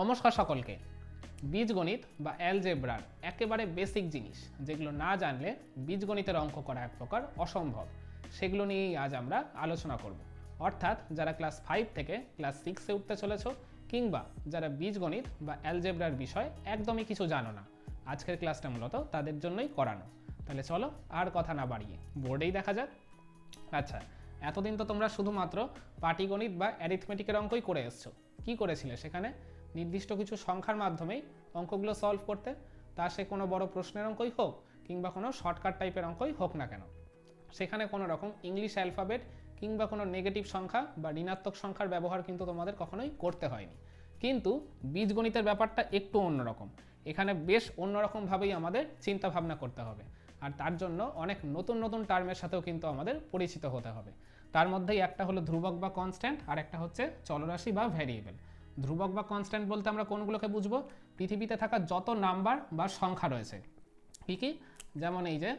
নমস্কার সকলকে। বীজগণিত বা অ্যালজেব্রার একেবারে বেসিক জিনিস, যেগুলো না জানলে বীজগণিতের অঙ্ক করা এক প্রকার অসম্ভব। সেগুলো নিয়েই আজ আমরা আলোচনা করব। অর্থাৎ যারা ক্লাস ফাইভ থেকে ক্লাস সিক্সে উঠতে চলেছ, কিংবা যারা বীজগণিত বা অ্যালজেব্রার বিষয় একদমই কিছু জানো না, আজকের ক্লাসটা মূলত তাদের জন্যই করানো। তাহলে চলো আর কথা না বাড়িয়ে, বোর্ডেই দেখা যাক। আচ্ছা এতদিন তো তোমরা শুধুমাত্র পাটিগণিত বা অ্যারিথমেটিকের অঙ্কই করে এসছো। কি করেছিলে সেখানে? নির্দিষ্ট কিছু সংখ্যার মাধ্যমেই অঙ্কগুলো সলভ করতে, তা সে কোনো বড় প্রশ্নের অঙ্কই হোক কিংবা কোনো শর্টকাট টাইপের অঙ্কই হোক না কেন। সেখানে কোনো রকম ইংলিশ অ্যালফাবেট কিংবা কোনো নেগেটিভ সংখ্যা বা ঋণাত্মক সংখ্যার ব্যবহার কিন্তু তোমাদের কখনোই করতে হয়নি। কিন্তু বীজগণিতের ব্যাপারটা একটু অন্যরকম। এখানে বেশ অন্যরকমভাবেই আমাদের চিন্তা ভাবনা করতে হবে। আর তার জন্য অনেক নতুন নতুন টার্মের সাথেও কিন্তু আমাদের পরিচিত হতে হবে। তার মধ্যেই একটা হলো ধ্রুবক বা কনস্ট্যান্ট আর একটা হচ্ছে চলরাশি বা ভ্যারিয়েবল ধ্রুবক বা কনস্ট্যান্ট বলতে আমরা কোনগুলোকে বুঝব? পৃথিবীতে থাকা যত নাম্বার বা সংখ্যা রয়েছে। কী কী? যেমন এই যে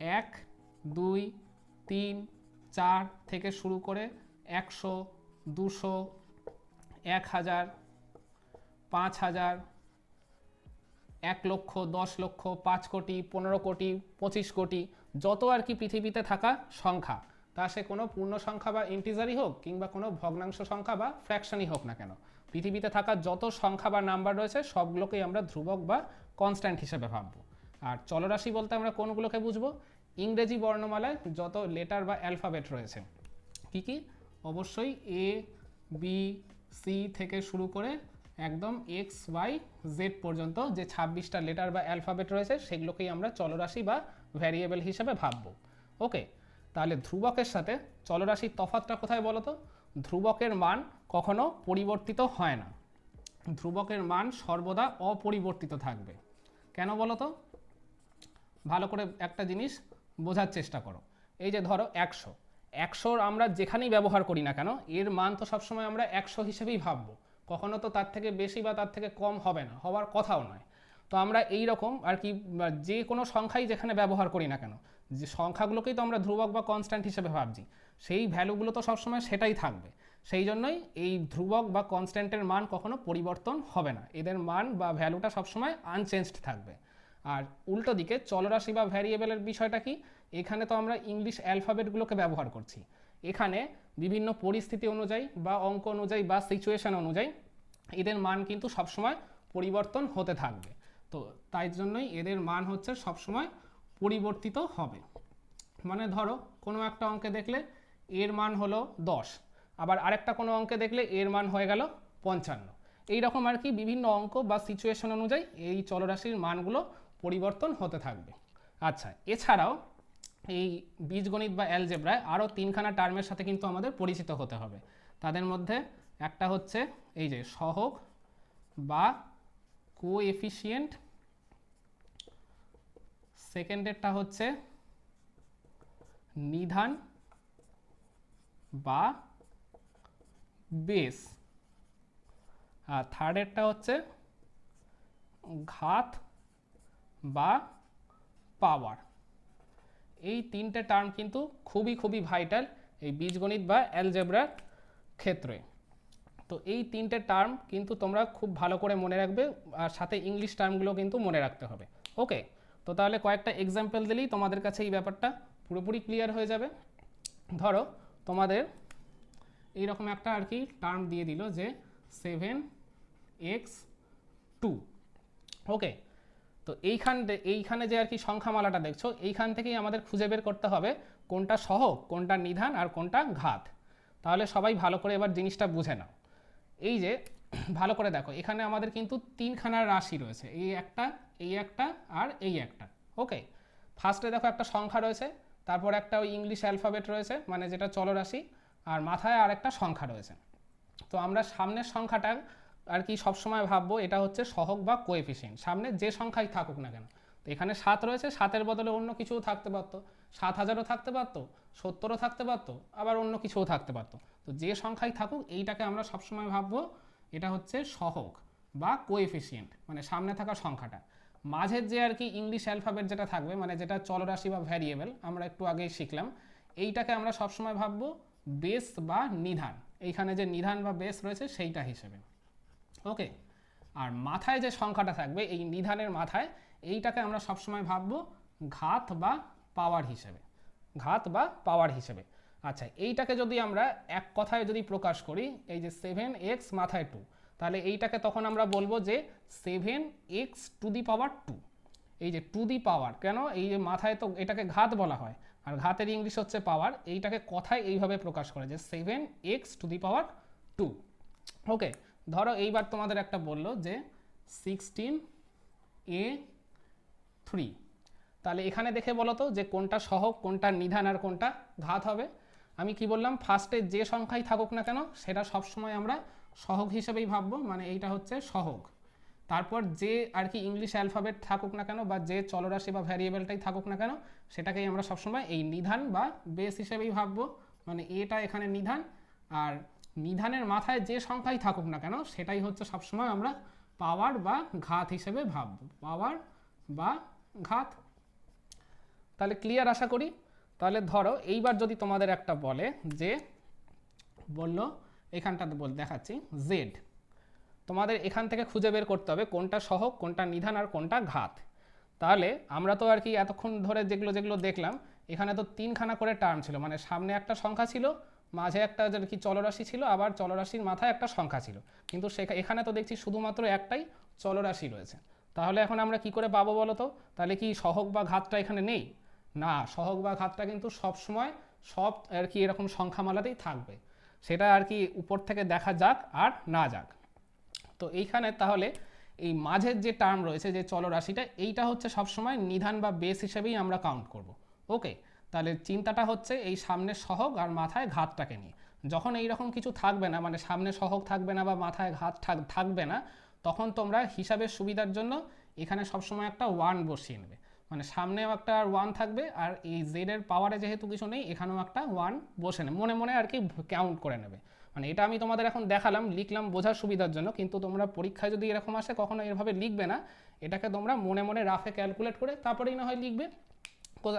এক, দুই, তিন, চার থেকে শুরু করে একশো, দুশো, এক হাজার, পাঁচ হাজার, এক লক্ষ, দশ লক্ষ, পাঁচ কোটি, পনেরো কোটি, পঁচিশ কোটি, যত আর কি পৃথিবীতে থাকা সংখ্যা। তা সে কোনো পূর্ণ সংখ্যা বা ইন্টিজারই হোক কিংবা কোনো ভগ্নাংশ সংখ্যা বা ফ্র্যাকশনই হোক না কেন। পৃথিবীতে থাকা যত সংখ্যা বা নাম্বার রয়েছে, সবগুলোকেই আমরা ধ্রুবক বা কনস্ট্যান্ট হিসেবে ভাববো। আর চলরাশি বলতে আমরা কোনগুলোকে বুঝব? ইংরেজি বর্ণমালায় যত লেটার বা অ্যালফাবেট রয়েছে। কি কি? অবশ্যই এ বি সি থেকে শুরু করে একদম এক্স ওয়াই জেড পর্যন্ত যে ছাব্বিশটা লেটার বা অ্যালফাবেট রয়েছে, সেগুলোকেই আমরা চলরাশি বা ভ্যারিয়েবল হিসেবে ভাববো। ওকে তাহলে ধ্রুবকের সাথে চলরাশির তফাতটা কোথায় বলো তো? ধ্রুবকের মান কখনো পরিবর্তিত হয় না। ধ্রুবকের মান সর্বদা অপরিবর্তিত থাকবে। কেন বলো তো? ভালো করে একটা জিনিস বোঝার চেষ্টা করো। এই যে ধরো একশো। একশোর আমরা যেখানেই ব্যবহার করি না কেন, এর মান তো সবসময় আমরা একশো হিসেবেই ভাববো। কখনো তো তার থেকে বেশি বা তার থেকে কম হবে না, হওয়ার কথাও নয়। তো আমরা এই রকম আর কি যে কোনো সংখ্যাই যেখানে ব্যবহার করি না কেন যে সংখ্যাগুলোকেই তো আমরা ধ্রুবক বা কনস্ট্যান্ট হিসেবে ভাবছি, সেই ভ্যালুগুলো তো সবসময় সেটাই থাকবে। সেই জন্যই এই ধ্রুবক বা কনস্ট্যান্টের মান কখনো পরিবর্তন হবে না। এদের মান বা ভ্যালুটা সবসময় আনচেঞ্জড থাকবে। আর উল্টো দিকে চলরাশি বা ভ্যারিয়েবলের বিষয়টা কি? এখানে তো আমরা ইংলিশ অ্যালফাবেটগুলোকে ব্যবহার করছি। এখানে বিভিন্ন পরিস্থিতি অনুযায়ী বা অঙ্ক অনুযায়ী বা সিচুয়েশন অনুযায়ী এদের মান কিন্তু সবসময় পরিবর্তন হতে থাকবে। তো তাই জন্যই এদের মান হচ্ছে সবসময় পরিবর্তিত হবে। মানে ধরো, কোনো একটা অঙ্কে দেখলে এর মান হলো দশ, আবার আরেকটা কোনো অঙ্কে দেখলে এর মান হয়ে গেল পঞ্চান্ন। এই রকম আর কি বিভিন্ন অঙ্ক বা সিচুয়েশন অনুযায়ী এই চলরাশির মানগুলো পরিবর্তন হতে থাকবে। আচ্ছা এছাড়াও এই বীজগণিত বা অ্যালজেব্রায় আরও তিনখানা টার্মের সাথে কিন্তু আমাদের পরিচিত হতে হবে। তাদের মধ্যে একটা হচ্ছে এই যে সহগ বা কোএফিসিয়েন্ট সেকেন্ডেরটা হচ্ছে নিধান বা বেস আর থার্ডেরটা হচ্ছে ঘাত বা পাওয়ার। এই তিনটে টার্ম কিন্তু খুবই খুবই ভাইটাল এই বীজগণিত বা অ্যালজেব্রার ক্ষেত্রে। তো এই তিনটে টার্ম কিন্তু তোমরা খুব ভালো করে মনে রাখবে, আর সাথে ইংলিশ টার্মগুলো কিন্তু মনে রাখতে হবে। ওকে? তো তাহলে কয়েকটা এক্সাম্পল দিলেই তোমাদের কাছে এই ব্যাপারটা পুরোপুরি ক্লিয়ার হয়ে যাবে। ধরো, তোমাদের এইরকম একটা আর কি টার্ম দিয়ে দিল যে সেভেন এক্স টু ওকে তো এইখান এইখানে যে আর কি সংখ্যামালাটা দেখছ, এইখান থেকেই আমাদের খুঁজে বের করতে হবে কোনটা সহগ, কোনটা নিধান আর কোনটা ঘাত। তাহলে সবাই ভালো করে এবার জিনিসটা বুঝে নাও। এই যে ভালো করে দেখো, এখানে আমাদের কিন্তু তিনখানা রাশি রয়েছে এই একটা এই একটা আর এই একটা ওকে ফার্স্টে দেখো একটা সংখ্যা রয়েছে, তারপর একটা ওই ইংলিশ অ্যালফাবেট রয়েছে মানে যেটা চলরাশি, আর মাথায় আর একটা সংখ্যা রয়েছে। তো আমরা সামনের সংখ্যাটা আর কি সবসময় ভাববো, এটা হচ্ছে সহগ বা কোএফিসিয়েন্ট সামনে যে সংখ্যাই থাকুক না কেন। তো এখানে সাত রয়েছে, সাতের বদলে অন্য কিছুও থাকতে পারতো, সাত হাজারও থাকতে পারতো, সত্তরও থাকতে পারতো, আবার অন্য কিছুও থাকতে পারতো। তো যে সংখ্যাই থাকুক, এইটাকে আমরা সবসময় ভাববো এটা হচ্ছে সহগ বা কোএফিসিয়েন্ট মানে সামনে থাকা সংখ্যাটা। মাঝের যে আর কি ইংলিশ অ্যালফাবেট যেটা থাকবে মানে যেটা চলরাশি বা ভ্যারিয়েবল আমরা একটু আগেই শিখলাম, এইটাকে আমরা সবসময় ভাববো বেস বা নিধান। এইখানে যে নিধান বা বেস রয়েছে সেইটা হিসেবে। ওকে আর মাথায় যে সংখ্যাটা থাকবে, এই নিধানের মাথায় এইটাকে আমরা সবসময় ভাববো ঘাত বা পাওয়ার হিসেবে। ঘাত বা পাওয়ার হিসেবে। আচ্ছা এইটাকে যদি আমরা এক কথায় যদি প্রকাশ করি, এই যে সেভেন এক্স মাথায় টু তাহলে এইটাকে তখন আমরা বলব যে seven x to the power two এই যে টু দি পাওয়ার কেন? এই যে মাথায় তো এটাকে ঘাত বলা হয়, আর ঘাতের ইংলিশ হচ্ছে পাওয়ার এইটাকে কথায় এইভাবে প্রকাশ করে যে seven x to the power two okay ধরো এইবার তোমাদের একটা বলল যে সিক্সটিন এ থ্রি তাহলে এখানে দেখে বলো তো যে কোনটা সহগ, কোনটা নিধান আর কোনটা ঘাত হবে? আমি কি বললাম? ফার্স্টে যে সংখ্যাই থাকুক না কেন, সেটা সবসময় আমরা সহগ হিসেবেই ভাববো মানে এইটা হচ্ছে সহগ। তারপর যে আর কি ইংলিশ অ্যালফাবেট থাকুক না কেন বা যে চলরাশি বা ভ্যারিয়েবলটাই থাকুক না কেন, সেটাকেই আমরা সবসময় এই নিধান বা বেস হিসেবেই ভাববো। মানে এটা এখানে নিধান। আর নিধানের মাথায় যে সংখ্যাই থাকুক না কেন, সেটাই হচ্ছে সবসময় আমরা পাওয়ার বা ঘাত হিসেবে ভাববো। পাওয়ার বা ঘাত। তাহলে ক্লিয়ার আশা করি? তাহলে ধরো এইবার যদি তোমাদের একটা বলে যে, বলল, এখানটাতে বল, দেখাচ্ছি জেড তোমাদের এখান থেকে খুঁজে বের করতে হবে কোনটা সহগ, কোনটা নিধান আর কোনটা ঘাত। তাহলে আমরা তো আর কি এতক্ষণ ধরে যেগুলো যেগুলো দেখলাম, এখানে তো তিনখানা করে টার্ম ছিল মানে সামনে একটা সংখ্যা ছিল, মাঝে একটা আর কি চলরাশি ছিল, আবার চলরাশির মাথায় একটা সংখ্যা ছিল। কিন্তু এখানে তো দেখছি শুধুমাত্র একটাই চলরাশি রয়েছে। তাহলে এখন আমরা কি করে পাবো বলো তো তাহলে কি সহক বা ঘাতটা এখানে নেই? না, সহগ বা ঘাতটা কিন্তু সব সময় সব আর কি এরকম সংখ্যামালাতেই থাকবে। সেটা আর কি উপর থেকে দেখা যাক আর না যাক। তো এইখানে তাহলে এই মাঝের যে টার্ম রয়েছে, যে চলরাশিটা, এইটা হচ্ছে সবসময় নিধান বা বেস হিসেবেই আমরা কাউন্ট করব। ওকে তাহলে চিন্তাটা হচ্ছে এই সামনের সহগ আর মাথায় ঘাতটাকে নিয়ে। যখন এই রকম কিছু থাকবে না মানে সামনে সহগ থাকবে না বা মাথায় ঘাত থাক- থাকবে না, তখন তোমরা হিসাবের সুবিধার জন্য এখানে সবসময় একটা ওয়ান বসিয়ে নেবে। মানে সামনেও একটা ওয়ান থাকবে আর এই জেডের পাওয়ারে যেহেতু কিছু নেই, এখানেও একটা ওয়ান বসে নেবে মনে মনে আর কি কাউন্ট করে নেবে। মানে এটা আমি তোমাদের এখন দেখালাম, লিখলাম বোঝার সুবিধার জন্য, কিন্তু তোমরা পরীক্ষায় যদি এরকম আসে, কখনো এভাবে লিখবে না। এটাকে তোমরা মনে মনে রাফে ক্যালকুলেট করে, তারপরেই না হয় লিখবে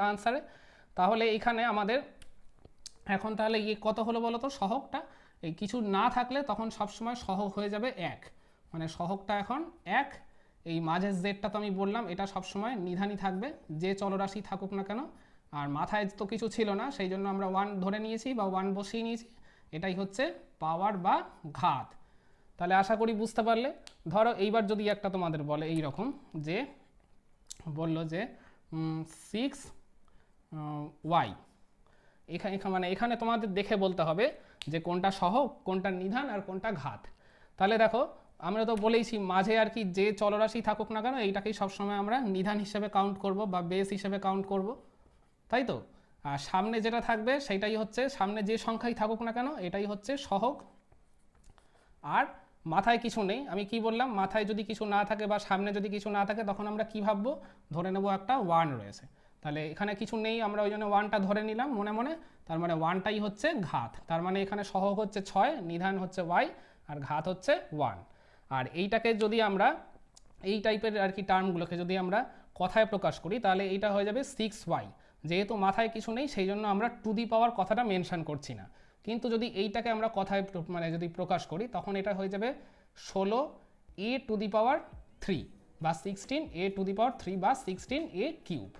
আনসারে তাহলে এখানে আমাদের এখন তাহলে ইয়ে কত হলো বলো তো সহগটা। এই কিছু না থাকলে তখন সবসময় সহগ হয়ে যাবে এক। মানে সহগটা এখন এক এই মাঝের জেডটা তো আমি বললাম, এটা সবসময় নিধানই থাকবে, যে চলরাশি থাকুক না কেন। আর মাথায় তো কিছু ছিল না, সেই জন্য আমরা ওয়ান ধরে নিয়েছি বা ওয়ান বসিয়ে নিয়েছি। এটাই হচ্ছে পাওয়ার বা ঘাত। তাহলে আশা করি বুঝতে পারলে। ধরো এইবার যদি একটা তোমাদের বলে এই রকম যে, বলল যে সিক্স ওয়াই এখানে মানে এখানে তোমাদের দেখে বলতে হবে যে কোনটা সহ কোনটা নিধান আর কোনটা ঘাত। তাহলে দেখো আমরা তো বলেইছি, মাঝে আর কি যে চলরাশি থাকুক না কেন, এইটাকেই সবসময় আমরা নিধান হিসেবে কাউন্ট করব বা বেস হিসেবে কাউন্ট করব। তাই তো? আর সামনে যেটা থাকবে, সেটাই হচ্ছে সামনে যে সংখ্যাই থাকুক না কেন, এটাই হচ্ছে সহগ। আর মাথায় কিছু নেই, আমি কি বললাম, মাথায় যদি কিছু না থাকে বা সামনে যদি কিছু না থাকে, তখন আমরা কি ভাববো? ধরে নেব একটা ওয়ান রয়েছে। তাহলে এখানে কিছু নেই, আমরা ওই জন্য ওয়ানটা ধরে নিলাম মনে মনে, তার মানে ওয়ানটাই হচ্ছে ঘাত। তার মানে এখানে সহগ হচ্ছে ছয়, নিধান হচ্ছে ওয়াই আর ঘাত হচ্ছে ওয়ান আর এইটাকে যদি আমরা এই টাইপের আর কি টার্মগুলোকে যদি আমরা কথায় প্রকাশ করি, তাহলে এইটা হয়ে যাবে সিক্স ওয়াই যেহেতু মাথায় কিছু নেই, সেই জন্য আমরা টু দি পাওয়ার কথাটা মেনশান করছি না। কিন্তু যদি এইটাকে আমরা কথায় মানে যদি প্রকাশ করি, তখন এটা হয়ে যাবে ষোলো a to the power three বা sixteen a to the power three বা সিক্সটিন এ কিউব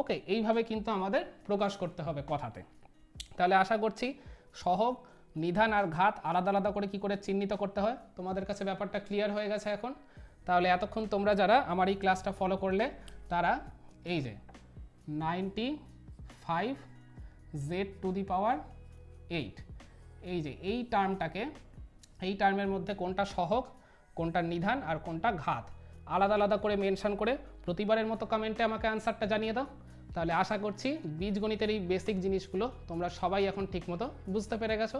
ওকে এইভাবে কিন্তু আমাদের প্রকাশ করতে হবে কথাতে। তাহলে আশা করছি সহগ নিধান আর ঘাত আলাদা আলাদা করে কি করে চিহ্নিত করতে হয়? তোমাদের কাছে ব্যাপারটা ক্লিয়ার হয়ে গেছে এখন? তাহলে এতক্ষণ তোমরা যারা আমার এই ক্লাসটা ফলো করলে, তারা এই যে ninety five z to the power eight এই যে এই টার্মটাকে এই টার্মের মধ্যে কোনটা সহগ, কোনটা নিধান আর কোনটা ঘাত। আলাদা আলাদা করে মেনশন করে প্রতিবারের মতো কমেন্টে আমাকে আনসারটা জানিয়ে দাও। তাহলে আশা করছি বীজগণিতের এই বেসিক জিনিসগুলো তোমরা সবাই এখন ঠিকমতো বুঝতে পেরে গেছো।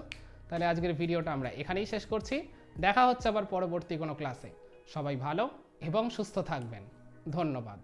তাহলে আজকের ভিডিওটা আমরা এখানেই শেষ করছি। দেখা হচ্ছে আবার পরবর্তী কোনো ক্লাসে সবাই ভালো এবং সুস্থ থাকবেন। ধন্যবাদ।